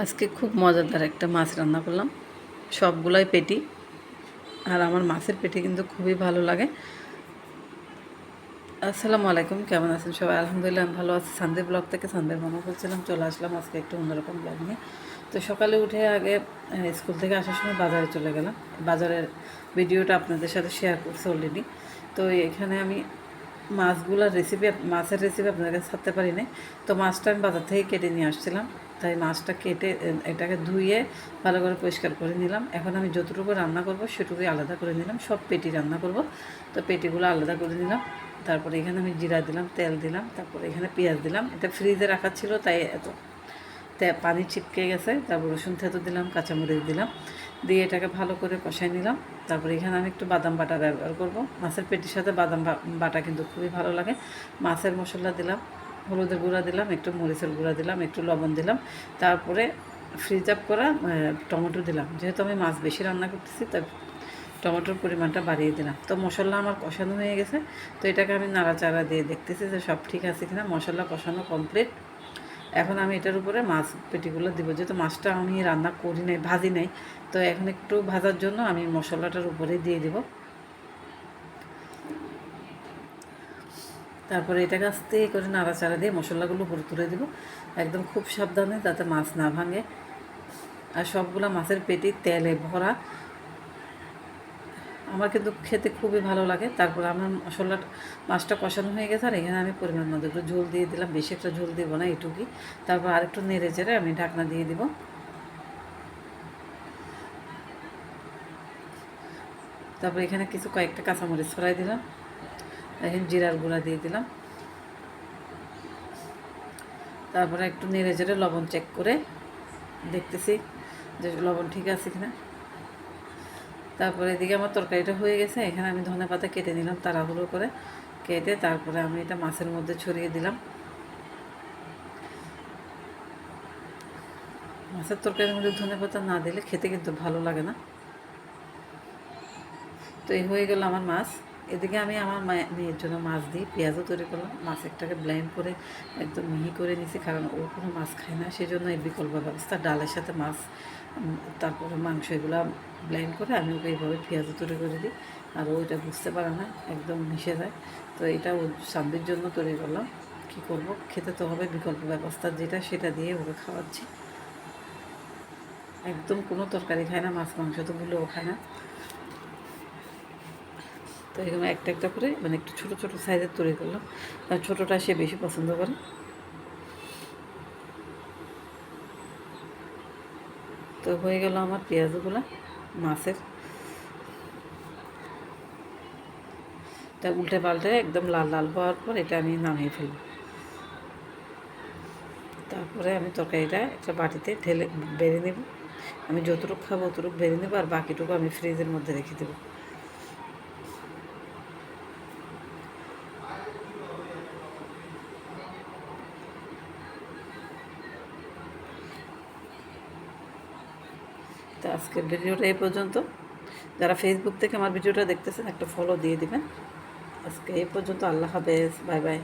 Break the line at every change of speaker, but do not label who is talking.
আজকে খুব মজাদার একটা মাছ রান্না করলাম। সবগুলাই পেটি। আর আমার মাছের পেটি কিন্তু খুবই ভালো লাগে। আসসালামু আলাইকুম, কেমন আছেন সবাই? আলহামদুলিল্লাহ, আমি ভালো আছি। সানদে ব্লগ থেকে সানদের মামা বলছিলাম, চলে আসলাম আজকে একটু অন্যরকম ব্লগ নিয়ে। তো সকালে উঠে আগে স্কুল থেকে আসার সময় বাজারে চলে গেলাম। বাজারের ভিডিওটা আপনাদের সাথে শেয়ার করছি অলরেডি তো এখানে আমি মাছগুলোর রেসিপি মাছের রেসিপি আপনাদের কাছে ছাড়তে পারি নাই তো মাছটা আমি বাজার থেকে কেটে নিয়ে আসছিলাম। তাই মাছটা কেটে এটাকে ধুয়ে ভালো করে পরিষ্কার করে নিলাম। এখন আমি যতটুকু রান্না করব সেটুকুই আলাদা করে নিলাম। সব পেটি রান্না করব। তো পেটিগুলো আলাদা করে নিলাম। তারপরে এখানে আমি জিরা দিলাম, তেল দিলাম, তারপরে এখানে পেঁয়াজ দিলাম। এটা ফ্রিজে রাখা ছিল, তাই এত পানি চিপকে গেছে। তারপর রসুন থেতো দিলাম, কাঁচামরিচ দিলাম। দিয়ে এটাকে ভালো করে কষাই নিলাম। তারপরে এখানে আমি একটু বাদাম বাটা ব্যবহার করব। মাছের পেটির সাথে বাদাম বাটা কিন্তু খুবই ভালো লাগে। মাছের মশলা দিলাম। হলুদের গুঁড়া দিলাম, একটু মরিচের গুঁড়া দিলাম, একটু লবণ দিলাম, তারপরে ফ্রিজ আপ করা টমেটো দিলাম। যেহেতু আমি মাছ বেশি রান্না করতেছি, তাই টমেটোর পরিমাণটা বাড়িয়ে দিলাম। তো মশলা আমার কষানো হয়ে গেছে, তো এটাকে আমি নাড়াচাড়া দিয়ে দেখতেছি যে সব ঠিক আছে কিনা। মশলা কষানো কমপ্লিট এখন আমি এটার উপরে মাছ পেটিগুলো দিব। যেহেতু মাছটা আমি রান্না করি নাই, ভাজি নাই, তো এখন একটু ভাজার জন্য আমি মশলাটার উপরে দিয়ে দিব। তারপরে এটাকে আস্তে করে নাড়াচাড়া দিয়ে মশলাগুলো উপরে তুলে দেবো। একদম খুব সাবধানে যাতে মাছ না ভাঙে। আর সবগুলো মাছের পেটি তেলে ভরা। আমার কিন্তু খেতে খুবই ভালো লাগে। তারপর আমার মশলা মাছটা কষানো হয়ে গেছে আর এখানে আমি পরিমাণ মতো একটু ঝোল দিয়ে দিলাম। বেশি একটা ঝোল দিব না এইটুকুই তারপর আরেকটু নেড়ে চেড়ে আমি ঢাকনা দিয়ে দিব। তারপর এখানে কিছু কয়েকটা কাঁচামরিচ ফ্রাই দিলাম। এখন জিরার গুঁড়া দিয়ে দিলাম। তারপরে একটু নেড়ে চেড়ে লবণ চেক করে দেখতেছি যে লবণ ঠিক আছে কিনা। তারপরে এদিকে আমার তরকারিটা হয়ে গেছে, এখানে আমি ধনে পাতা কেটে নিলাম তাড়াহুড়ো করে কেটে তারপরে আমি এটা মাছের মধ্যে ছড়িয়ে দিলাম। মাছের তরকারির মধ্যে ধনে পাতা না দিলে খেতে কিন্তু ভালো লাগে না। তো এই হয়ে গেল আমার মাছ। এদিকে আমি আমার মায়ে- মেয়ের জন্য মাছ দিই পেঁয়াজও তৈরি করলাম। মাছ একটাকে ব্লেন্ড করে একদম মিহি করে নিছি, কারণ ও কোনো মাছ খায় না সেই জন্য এই বিকল্প ব্যবস্থা, ডালের সাথে মাছ তারপরে মাংস এগুলো ব্লেন্ড করে আমি ওকে এইভাবে পেঁয়াজও তৈরি করে দিই। আর ও এটা বুঝতে পারে না, একদম মিশে যায়। তো এটা ওর সান্দির জন্য তৈরি করলাম। কি করব? খেতে তো হবে, বিকল্প ব্যবস্থা যেটা সেটা দিয়ে ওকে খাওয়াচ্ছি। একদম কোনো তরকারি খায় না, মাছ মাংস তো ভুলেও খায় না। তো এরকম একটা একটা করে মানে একটু ছোটো ছোটো সাইজের তৈরি করলাম। ছোটোটা সে বেশি পছন্দ করে। তো হয়ে গেল আমার পেঁয়াজগুলো, মাছের। তা উল্টে পাল্টে একদম লাল লাল হওয়ার পর এটা আমি নামিয়ে ফেলব। তারপরে আমি তরকারিটা একটা বাটিতে ঢেলে বেড়ে নেব। আমি যতটুকু খাব অতটুকু বেড়ে নেব আর বাকিটুকু আমি ফ্রিজের মধ্যে রেখে দেবো। তো আজকের ভিডিওটা এই পর্যন্ত। যারা ফেসবুক থেকে আমার ভিডিওটা দেখতেছেন, একটা ফলো দিয়ে দিবেন। আজকে এই পর্যন্ত, আল্লাহ হাফেজ, বাই বাই।